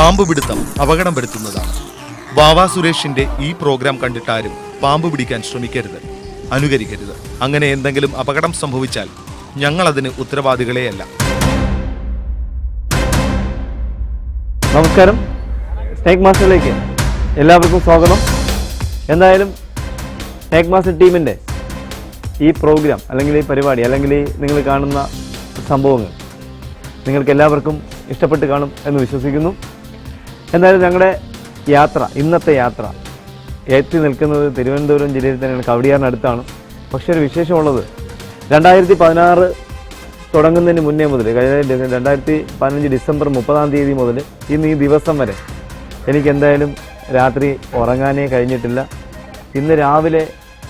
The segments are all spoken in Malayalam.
പാമ്പ് പിടുത്തം അപകടം വരുത്തുന്നതാണ് വാവാ സുരേഷിന്റെ ഈ പ്രോഗ്രാം കണ്ടിട്ടാരും പാമ്പ് പിടിക്കാൻ ശ്രമിക്കരുത് അനുകരിക്കരുത്. അങ്ങനെ എന്തെങ്കിലും അപകടം സംഭവിച്ചാൽ ഞങ്ങൾ അതിന് ഉത്തരവാദികളെയല്ല. നമസ്കാരം. സ്നേക് മാസ്റ്ററിലേക്ക് എല്ലാവർക്കും സ്വാഗതം. എന്തായാലും സ്നേക് മാസ്റ്റർ ടീമിന്റെ ഈ പ്രോഗ്രാം അല്ലെങ്കിൽ ഈ പരിപാടി അല്ലെങ്കിൽ നിങ്ങൾ കാണുന്ന സംഭവങ്ങൾ നിങ്ങൾക്ക് എല്ലാവർക്കും ഇഷ്ടപ്പെട്ട് കാണും എന്ന് വിശ്വസിക്കുന്നു. എന്തായാലും ഞങ്ങളുടെ യാത്ര ഇന്നത്തെ യാത്ര. എത്തി നിൽക്കുന്നത് തിരുവനന്തപുരം ജില്ലയിൽ തന്നെയാണ് കവടിയാറിനടുത്താണ് പക്ഷേ ഒരു വിശേഷമുള്ളത് രണ്ടായിരത്തി പതിനാറ് തുടങ്ങുന്നതിന് മുന്നേ മുതൽ കഴിഞ്ഞ രണ്ടായിരത്തി പതിനഞ്ച് ഡിസംബർ മുപ്പതാം തീയതി മുതൽ ഇന്ന് ഈ ദിവസം വരെ എനിക്ക് എന്തായാലും രാത്രി ഉറങ്ങാനേ കഴിഞ്ഞിട്ടില്ല. ഇന്ന് രാവിലെ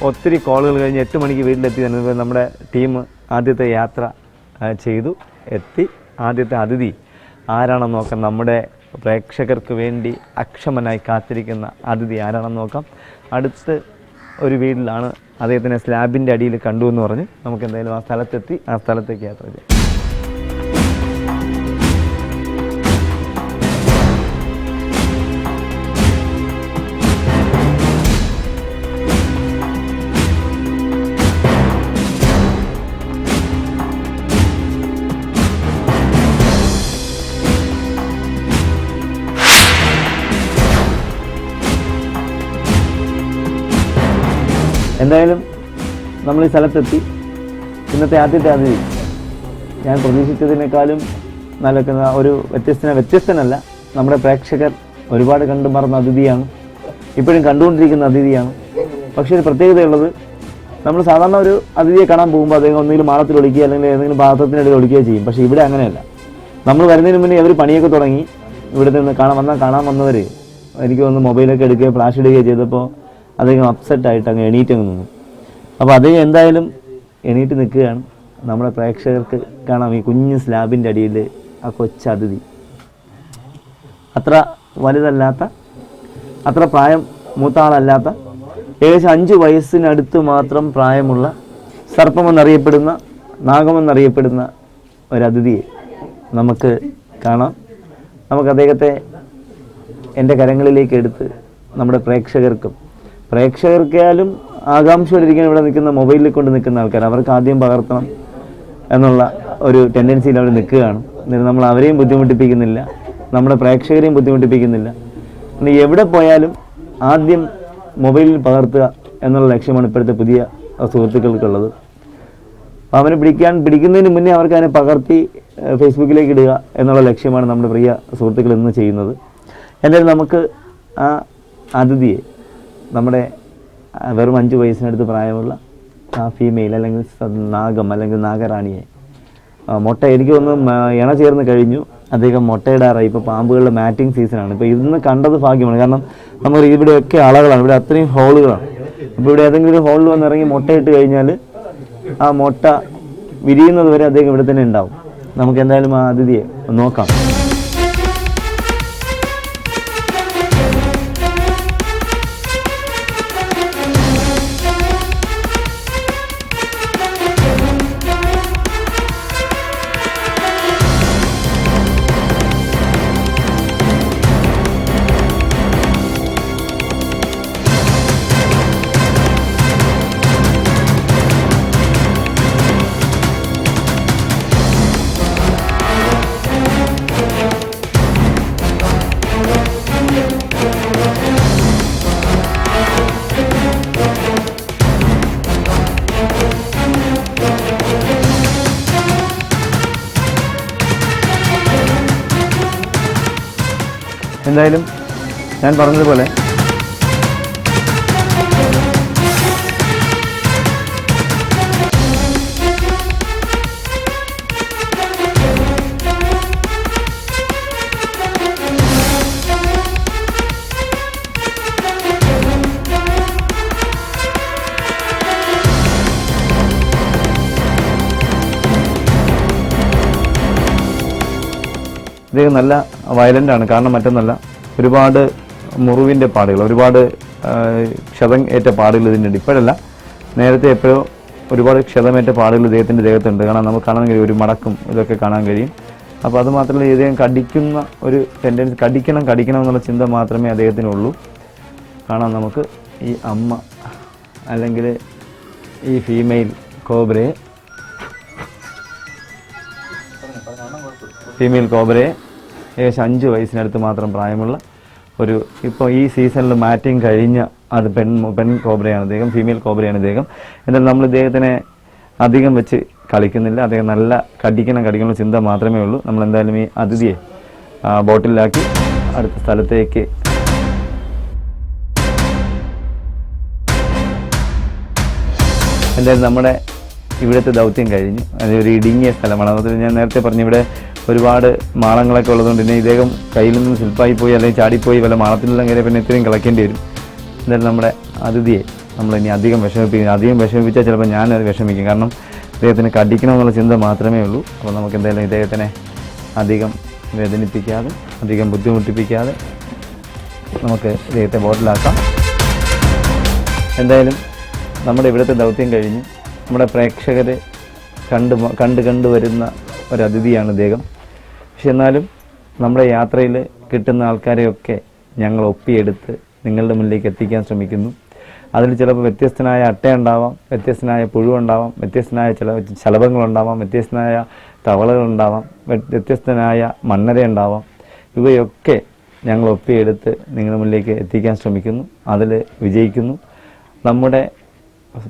ഒത്തിരി കോളുകൾ കഴിഞ്ഞ് എട്ട് മണിക്ക് വീട്ടിലെത്തി നമ്മുടെ ടീം ആദ്യത്തെ യാത്ര ചെയ്തു. എത്തി ആദ്യത്തെ അതിഥി ആരാണെന്ന് നോക്കാം. നമ്മുടെ പ്രേക്ഷകർക്ക് വേണ്ടി അക്ഷമനായി കാത്തിരിക്കുന്ന അതിഥി ആരാണെന്ന് നോക്കാം. അടുത്ത് ഒരു വീട്ടിലാണ് അദ്ദേഹത്തിനെ സ്ലാബിന്റെ അടിയിൽ കണ്ടു എന്ന് പറഞ്ഞ് നമുക്ക് എന്തായാലും ആ സ്ഥലത്തെത്തി ആ സ്ഥലത്തേക്ക് യാത്ര ചെയ്യാം. എന്തായാലും നമ്മൾ ഈ സ്ഥലത്തെത്തി. ഇന്നത്തെ ആദ്യത്തെ അതിഥി ഞാൻ പ്രതീക്ഷിച്ചതിനേക്കാളും നല്ല ഒരു വ്യത്യസ്തന വ്യത്യസ്തനല്ല. നമ്മുടെ പ്രേക്ഷകർ ഒരുപാട് കണ്ടു മറന്ന അതിഥിയാണ്. ഇപ്പോഴും കണ്ടുകൊണ്ടിരിക്കുന്ന അതിഥിയാണ്. പക്ഷേ ഒരു പ്രത്യേകതയുള്ളത് നമ്മൾ സാധാരണ ഒരു അതിഥിയെ കാണാൻ പോകുമ്പോൾ അദ്ദേഹം ഒന്നെങ്കിലും മാളത്തിൽ ഒളിക്കുക അല്ലെങ്കിൽ ഏതെങ്കിലും പാത്രത്തിനിടയിൽ ഒളിക്കുകയോ ചെയ്യും. പക്ഷേ ഇവിടെ അങ്ങനെയല്ല. നമ്മൾ വരുന്നതിന് മുന്നേ അവർ പണിയൊക്കെ തുടങ്ങി. ഇവിടെ നിന്ന് കാണാൻ വന്നാൽ കാണാൻ വന്നവർ എനിക്ക് വന്ന് മൊബൈലൊക്കെ എടുക്കുകയോ ഫ്ലാഷ് ഇടുകയോ ചെയ്തപ്പോൾ അദ്ദേഹം അപ്സെറ്റ് ആയിട്ട് അങ്ങ് എണീറ്റ് അങ്ങ് നിന്നു. അപ്പോൾ അദ്ദേഹം എന്തായാലും എണീറ്റ് നിൽക്കുകയാണ്. നമ്മുടെ പ്രേക്ഷകർക്ക് കാണാം ഈ കുഞ്ഞ് സ്ലാബിന്റെ അടിയിൽ ആ കൊച്ചതിഥി അത്ര വലുതല്ലാത്ത അത്ര പ്രായം മൂത്ത ആളല്ലാത്ത ഏകദേശം അഞ്ച് വയസ്സിനടുത്ത് മാത്രം പ്രായമുള്ള സർപ്പമെന്നറിയപ്പെടുന്ന നാഗമെന്നറിയപ്പെടുന്ന ഒരതിഥിയെ നമുക്ക് കാണാം. നമുക്ക് അദ്ദേഹത്തെ എന്റെ കരങ്ങളിലേക്ക് എടുത്ത് നമ്മുടെ പ്രേക്ഷകർക്കും പ്രേക്ഷകർക്കാലും ആകാംക്ഷയോടിരിക്കാൻ ഇവിടെ നിൽക്കുന്ന മൊബൈലിൽ കൊണ്ട് നിൽക്കുന്ന ആൾക്കാർ അവർക്ക് ആദ്യം പകർത്തണം എന്നുള്ള ഒരു ടെൻഡൻസിയിൽ അവർ നിൽക്കുകയാണ്. എന്നിട്ട് നമ്മൾ അവരെയും ബുദ്ധിമുട്ടിപ്പിക്കുന്നില്ല. നമ്മുടെ പ്രേക്ഷകരെയും ബുദ്ധിമുട്ടിപ്പിക്കുന്നില്ല. ഇനി എവിടെ പോയാലും ആദ്യം മൊബൈലിൽ പകർത്തുക എന്നുള്ള ലക്ഷ്യമാണ് ഇപ്പോഴത്തെ പുതിയ സുഹൃത്തുക്കൾക്കുള്ളത്. അവനെ പിടിക്കാൻ പിടിക്കുന്നതിന് മുന്നേ അവർക്ക് അതിനെ പകർത്തി ഫേസ്ബുക്കിലേക്ക് ഇടുക എന്നുള്ള ലക്ഷ്യമാണ് നമ്മുടെ പ്രിയ സുഹൃത്തുക്കൾ ഇന്ന് ചെയ്യുന്നത്. എന്തായാലും നമുക്ക് ആ അതിഥിയെ നമ്മുടെ വെറും അഞ്ച് വയസ്സിനടുത്ത് പ്രായമുള്ള ആ ഫീമെയിൽ അല്ലെങ്കിൽ നാഗം അല്ലെങ്കിൽ നാഗറാണിയെ. മുട്ട എനിക്ക് ഒന്ന് ഇണ ചേർന്ന് കഴിഞ്ഞു. അദ്ദേഹം മുട്ടയിടാറായി ഇപ്പോൾ പാമ്പുകളുടെ മാറ്റിംഗ് സീസണാണ് ഇപ്പോൾ ഇന്ന് കണ്ടത് ഭാഗ്യമാണ്. കാരണം നമ്മൾ ഇവിടെയൊക്കെ അളകളാണ് ഇവിടെ അത്രയും ഹോളുകളാണ്. അപ്പോൾ ഇവിടെ ഏതെങ്കിലും ഒരു ഹോളിൽ വന്ന് ഇറങ്ങി മുട്ടയിട്ട് കഴിഞ്ഞാൽ ആ മുട്ട വിരിയുന്നത് വരെ അദ്ദേഹം ഇവിടെ തന്നെ ഉണ്ടാവും. നമുക്ക് എന്തായാലും ആ അതിഥിയെ നോക്കാം. എന്തായാലും ഞാൻ പറഞ്ഞതുപോലെ ഇദ്ദേഹം നല്ല വയലന്റ് ആണ്. കാരണം മറ്റൊന്നല്ല ഒരുപാട് മുറിവിന്റെ പാടുകൾ ഒരുപാട് ക്ഷതം ഏറ്റ പാടുകൾ ഇതിന്റെ ഉണ്ട്. ഇപ്പോഴല്ല നേരത്തെ എപ്പോഴും ഒരുപാട് ക്ഷതമേറ്റ പാടുകൾ ഇദ്ദേഹത്തിന്റെ ദേഹത്തുണ്ട്. കാരണം നമുക്ക് കാണാൻ കഴിയും ഒരു മടക്കും ഇതൊക്കെ കാണാൻ കഴിയും. അപ്പോൾ അത് മാത്രമല്ല ഇദ്ദേഹം കടിക്കുന്ന ഒരു ടെൻഡൻസി കടിക്കണം കടിക്കണം എന്നുള്ള ചിന്ത മാത്രമേ അദ്ദേഹത്തിനുള്ളൂ. കാണാം നമുക്ക് ഈ അമ്മ അല്ലെങ്കിൽ ഈ ഫീമെയിൽ കോബ്രയെ ഫീമെയിൽ കോബ്രയെ ഏകദേശം അഞ്ച് വയസ്സിനടുത്ത് മാത്രം പ്രായമുള്ള ഒരു ഇപ്പോൾ ഈ സീസണിൽ മാറ്റിങ് കഴിഞ്ഞ അത് പെൺ പെൺ കോബ്രയാണ് അദ്ദേഹം ഫീമെയിൽ കോബ്രയാണ് ഇദ്ദേഹം. എന്നാൽ നമ്മൾ ഇദ്ദേഹത്തിനെ അധികം വെച്ച് കളിക്കുന്നില്ല. അദ്ദേഹം നല്ല കടിക്കണം കടിക്കണം ചിന്ത മാത്രമേ ഉള്ളൂ. നമ്മൾ എന്തായാലും ഈ അതിഥിയെ ബോട്ടിലാക്കി അടുത്ത സ്ഥലത്തേക്ക് എന്തായാലും നമ്മുടെ ഇവിടുത്തെ ദൗത്യം കഴിഞ്ഞു. അത് ഒരു ഇടുങ്ങിയ സ്ഥലമാണ്. അതുപോലെ ഞാൻ നേരത്തെ പറഞ്ഞു ഇവിടെ ഒരുപാട് മാളങ്ങളൊക്കെ ഉള്ളതുകൊണ്ട് തന്നെ ഇദ്ദേഹം കയ്യിൽ നിന്ന് സ്ലിപ്പായി പോയി അല്ലെങ്കിൽ ചാടിപ്പോയി വല്ല മാളത്തിലെല്ലാം കയറിയ പിന്നെ ഇത്രയും കളക്കേണ്ടി വരും. എന്തായാലും നമ്മുടെ അതിഥിയെ നമ്മൾ ഇനി അധികം വിഷമിപ്പിക്കും. അധികം വിഷമിപ്പിച്ചാൽ ചിലപ്പോൾ ഞാനത് വിഷമിക്കും. കാരണം ഇദ്ദേഹത്തിന് കടിക്കണമെന്നുള്ള ചിന്ത മാത്രമേ ഉള്ളൂ. അപ്പോൾ നമുക്ക് എന്തായാലും ഇദ്ദേഹത്തിനെ അധികം വേദനിപ്പിക്കാതെ അധികം ബുദ്ധിമുട്ടിപ്പിക്കാതെ നമുക്ക് ഇദ്ദേഹത്തെ ബോട്ടിലാക്കാം. എന്തായാലും നമ്മുടെ ഇവിടുത്തെ ദൗത്യം കഴിഞ്ഞ്. നമ്മുടെ പ്രേക്ഷകർ കണ്ട് കണ്ട് കണ്ട് വരുന്ന ഒരതിഥിയാണ് ഇദ്ദേഹം. പക്ഷെ എന്നാലും നമ്മുടെ യാത്രയിൽ കിട്ടുന്ന ആൾക്കാരെയൊക്കെ ഞങ്ങൾ ഒപ്പിയെടുത്ത് നിങ്ങളുടെ മുന്നിലേക്ക് എത്തിക്കാൻ ശ്രമിക്കുന്നു. അതിൽ ചിലപ്പോൾ വ്യത്യസ്തനായ അട്ടയുണ്ടാവാം വ്യത്യസ്തനായ പുഴുവുണ്ടാവാം വ്യത്യസ്തനായ ചില ശലഭങ്ങളുണ്ടാവാം വ്യത്യസ്തനായ തവളകളുണ്ടാവാം വ്യ- വ്യത്യസ്തനായ മണ്ണര ഉണ്ടാവാം. ഇവയൊക്കെ ഞങ്ങൾ ഒപ്പിയെടുത്ത് നിങ്ങളുടെ മുന്നിലേക്ക് എത്തിക്കാൻ ശ്രമിക്കുന്നു. അതിൽ വിജയിക്കുന്നു. നമ്മുടെ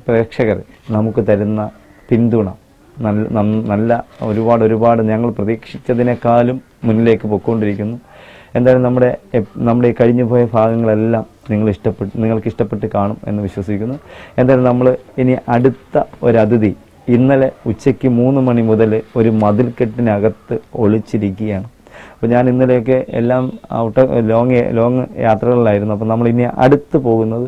പ്രേക്ഷകർ നമുക്ക് തരുന്ന പിന്തുണ. നല്ല നല്ല ഒരുപാട് ഒരുപാട് ഞങ്ങൾ പ്രതീക്ഷിച്ചതിനേക്കാളും മുന്നിലേക്ക് പൊയ്ക്കൊണ്ടിരിക്കുന്നു. എന്തായാലും നമ്മുടെ നമ്മുടെ ഈ കഴിഞ്ഞു പോയ ഭാഗങ്ങളെല്ലാം നിങ്ങൾ ഇഷ്ടപ്പെട്ട് നിങ്ങൾക്ക് ഇഷ്ടപ്പെട്ട് കാണും എന്ന് വിശ്വസിക്കുന്നു. എന്തായാലും നമ്മൾ ഇനി അടുത്ത ഒരു അതിഥി ഇന്നലെ ഉച്ചയ്ക്ക് മൂന്ന് മണി മുതൽ ഒരു മതിൽക്കെട്ടിനകത്ത് ഒളിച്ചിരിക്കുകയാണ്. അപ്പോൾ ഞാൻ ഇന്നലെയൊക്കെ എല്ലാം ഔട്ട് ലോങ് ലോങ് യാത്രകളിലായിരുന്നു. അപ്പോൾ നമ്മൾ ഇനി അടുത്ത് പോകുന്നത്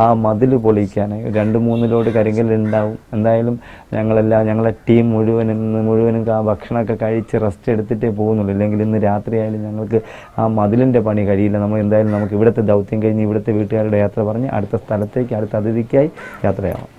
ആ മതിൽ പൊളിക്കാനായി. രണ്ട് മൂന്ന് ലോഡ് കരിങ്കല്ലുണ്ടാവും. എന്തായാലും ഞങ്ങളെല്ലാം ഞങ്ങളെ ടീം മുഴുവനും മുഴുവനും ആ ഭക്ഷണമൊക്കെ കഴിച്ച് റെസ്റ്റ് എടുത്തിട്ടേ പോകുന്നുള്ളൂ. ഇല്ലെങ്കിൽ ഇന്ന് രാത്രിയായാലും ഞങ്ങൾക്ക് ആ മതിലിന്റെ പണി കഴിയില്ല. നമ്മൾ എന്തായാലും നമുക്ക് ഇവിടുത്തെ ദൗത്യം കഴിഞ്ഞ് ഇവിടുത്തെ വീട്ടുകാരുടെ യാത്ര പറഞ്ഞ് അടുത്ത സ്ഥലത്തേക്ക് അടുത്ത അതിഥിക്കായി യാത്രയാവാം.